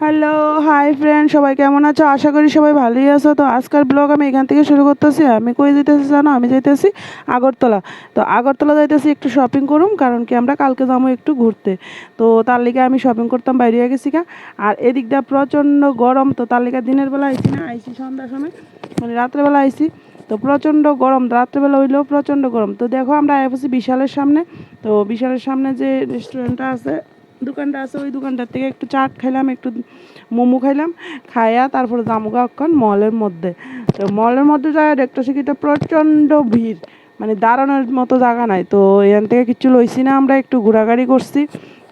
Hello hi friend সবাই কেমন আছো? আশা করি সবাই ভালোই আছো। তো আজকের ব্লগ আমি এখান থেকে শুরু করতেছি। আমি কই যেতেছি জানো? আমি যাইতেছি আগরতলা। তো আগরতলা যাইতেছি একটু শপিং করুম, কারণ কি আমরা কালকে যাব একটু ঘুরতে। তো তার লিগে আমি শপিং করতাম, বাইরে গেছি গা। আর এদিক দিয়ে প্রচণ্ড গরম, তো তার লিগে দিনের বেলা আইছি না, আইছি সন্ধ্যার সময়। মানে রাত্রেবেলা আইছি। তো প্রচণ্ড গরম রাত্রেবেলা হইলেও প্রচণ্ড গরম। তো দেখো আমরা আইছি বিশালের সামনে। তো বিশালের সামনে যে রেস্টুরেন্টটা আছে দোকানটা আছে, ওই দোকানটার থেকে একটু চাট খাইলাম, একটু মোমো খাইলাম, খাইয়া তারপরে জামুগা অক্ষণ মলের মধ্যে। তো মলের মধ্যে যায় দেখতেছি কি প্রচণ্ড ভিড় মানে দাঁড়ানোর মতো জায়গা নাই। তো এখান থেকে কিছু লইছি না, আমরা একটু ঘোরাঘুরি করছি।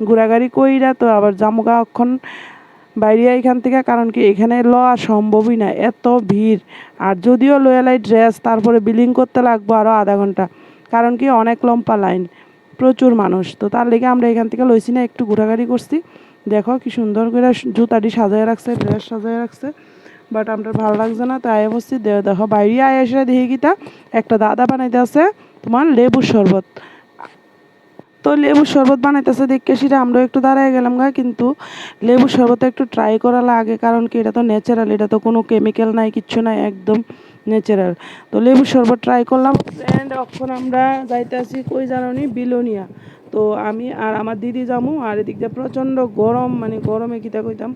ঘোরাঘুরি কইরা তো আবার জামুগা অক্ষণ বাইরে এখান থেকে, কারণ কি এখানে লওয়া সম্ভবই না, এত ভিড়। আর যদিও লয়ালাই ড্রেস তারপরে বিলিং করতে লাগবো আরও আধা ঘণ্টা। কারণ কি অনেক লম্বা লাইন প্রচুর মানুষ। তো তার লেগে আমরা এখান থেকে লইছি না, একটু ঘোরাঘুরি করছি। দেখো কি সুন্দর করে জুতাটি সাজায় রাখছে, ড্রেস সাজায় রাখছে। বাট আমরা ভালো লাগছে না, তাই বসছি। দেখো, বাইরে আয় এসে দেখি কিটা, একটা দাদা বানাইতে আছে তোমার লেবুর শরবত। তো লেবুর শরবত বানাইতেছে দেখে সেটা আমরা একটু দাঁড়ায় গেলাম গা, কিন্তু লেবুর শরবত একটু ট্রাই করা লাগে, কারণ কি এটা তো ন্যাচারাল এটা তো কোনো কেমিক্যাল নাই, কিচ্ছু নাই, একদম। ন্যাচারাল তো লেবুর শরবত ট্রাই করলাম অ্যান্ড এখন আমরা যাইতে আসি কই জানি বিলোনিয়া। তো আমি আর আমার দিদি যামু আর এদিক দিয়ে প্রচণ্ড গরম মানে গরমে কিতা কইতাম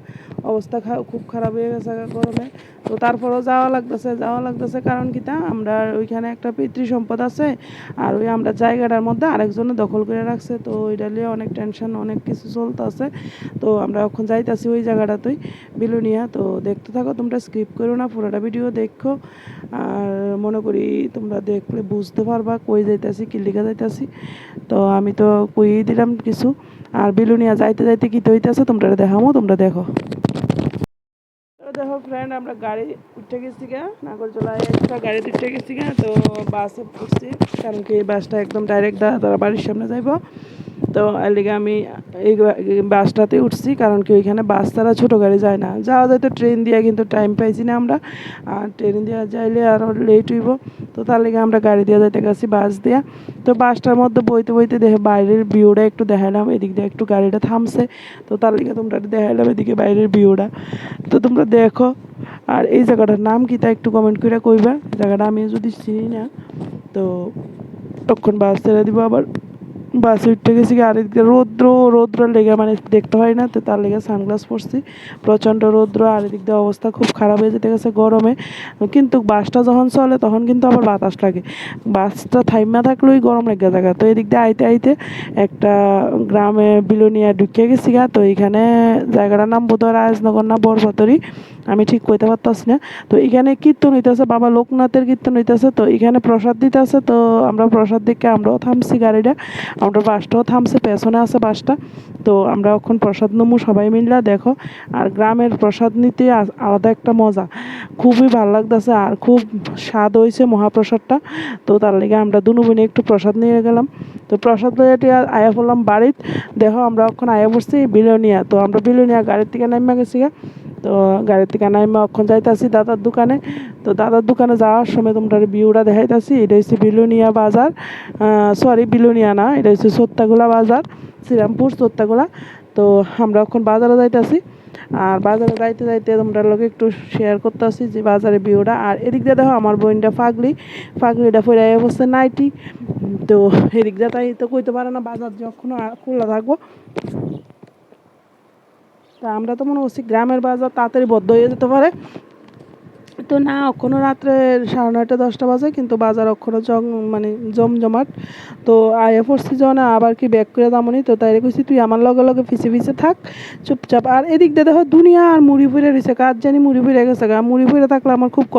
অবস্থা খুব খারাপ হয়ে গেছে গরমে। তো তারপরও যাওয়া লাগতেছে যাওয়া লাগতেছে কারণ কিতা আমরা ওইখানে একটা পিতৃ সম্পদ আছে আর ওই আমরা জায়গাটার মধ্যে আরেকজনে দখল করে রাখছে। তো ওইটা নিয়ে অনেক টেনশন অনেক কিছু চলতেছে। তো আমরা এখন যাইতাছি ওই জায়গাটাতেই বিলুনিয়া। তো দেখতে থাকো, তোমরা স্কিপ করো না, পুরোটা ভিডিও দেখো। আর মনে করি তোমরা দেখলে বুঝতে পারবা কই যাইতাছি, কি লিখা যাইতাছি। তো আমি তো কইয়ে দিলাম কিছু। আর বিলুনিয়া যাইতে যাইতে কি হইতেছে তোমরা দেখামো, তোমরা দেখো। দেখো ফ্রেন্ড আমরা গাড়ি উঠে গেছি গা। নাগরজোলায় একটা গাড়িতে উঠে গেছি গা, তো বাসে উঠছি। কারণ কি বাসটা একদম ডাইরেক্ট দাদা তারা বাড়ির সামনে যাইব। তো এর লিগে আমি এই বাসটাতে উঠছি, কারণ কি ওইখানে বাস ছাড়া ছোটো গাড়ি যায় না। যাওয়া যায় তো ট্রেন দিয়ে, কিন্তু টাইম পাইছি না আমরা। আর ট্রেন দিয়ে যাইলে আরও লেট হইব। তো তার লিগে আমরা গাড়ি দিয়ে যাইতে গেছি বাস দিয়া। তো বাসটার মধ্যে বইতে বইতে দেখে বাইরের ভিউটা একটু দেখাইলাম। এদিক দিয়ে একটু গাড়িটা থামছে। তো তার লিগে তোমরা দেখাইলাম এদিকে বাইরের ভিউটা তো তোমরা দেখো, আর এই জায়গাটার নাম কি তা একটু কমেন্ট করে কইবা। জায়গাটা আমি যদি চিনি না, তো তখন বাস ছেড়ে দিব আবার। বাসে উঠতে গেছি আর এদিকে রৌদ্র রৌদ্র লেগে মানে দেখতে পাই না, তো তার লেগে সানগ্লাস পরছি। প্রচণ্ড রৌদ্র, আর এদিক দিয়ে অবস্থা খুব খারাপ হয়ে যেতে গেছে গরমে। কিন্তু বাসটা যখন চলে, তখন কিন্তু আবার বাতাস লাগে। বাসটা থাইমা থাকলেই গরম লেগে থাকে। তো এদিক দিয়ে আইতে আইতে একটা গ্রামে বিলোনিয়া ঢুকিয়ে গেছি গা তো এইখানে জায়গাটার নাম বোধহয় রাজনগর না বরফতরি আমি ঠিক কইতে পারতাছি না। তো এখানে কীর্তন হইতেছে, বাবা লোকনাথের কীর্তন হইতেছে, তো এখানে প্রসাদ দিতেছে, তো আমরা প্রসাদ দিকে আমরাও থামছি গাড়িটা, আমরা বাসটাও থামছে, পেছনে আছে বাসটা, তো আমরা এখন প্রসাদ নমু সবাই মিললা, দেখো, আর গ্রামের প্রসাদ নিতে আলাদা একটা মজা, খুবই ভালো লাগতেছে, আর খুব স্বাদ হয়েছে মহাপ্রসাদটা, তো তার লেগে আমরা দুনু বোনে একটু প্রসাদ নিয়ে গেলাম, তো প্রসাদ লইয়া আয়া পড়লাম বাড়িত, দেখো আমরা এখন আয়া পড়ছি বিলোনিয়া, তো আমরা বিলোনিয়া গাড়ির থেকে নামা গেছি তো গাড়ির থেকে নাইমা অক্ষণ যাইতাছি দাদার দোকানে। তো দাদার দোকানে যাওয়ার সময় তোমরা ভিউটা দেখাইতাছি, এটা হচ্ছে বিলুনিয়া বাজার। সরি বিলুনিয়া না, এটা হচ্ছে সত্যাগুলা বাজার, শ্রীরামপুর সত্যাগুলা। তো আমরা এখন বাজারে যাইতাছি, আর বাজারে যাইতে যাইতে তোমরা লোক একটু শেয়ার করতেছি যে বাজারে ভিউটা। আর এদিক দিয়ে দেখো আমার বোনটা ফাগলি ফাগলিটা ফেরে অবস্থা নাইটি। তো এদিক দিয়ে তাই তো কইতে পারে না, বাজার যখন খোলা থাকব। আমরা তো মনে করছি গ্রামের বাজার তাড়াতাড়ি বদ্ধ হয়ে যেতে পারে। তো না অক্ষণ রাত্রে সাড়ে নয়টা, দশটা বাজে, কিন্তু বাজার অক্ষণ জং মানে জমজমাট। তো আয়ে পড়ছি যখন আবার কি ব্যাক করে দামনি তো তাই কইছি, তুই আমার লগে লগে ফিসে ফিসে থাক, চুপচাপ। আর এদিক দিয়ে দেখো, দুনিয়া আর মুড়ি ফুরে রয়েছে কাজ জানি মুড়ি ফুরে গেছে গা। মুড়ি ফুরে থাকলে আমার খুব কষ্ট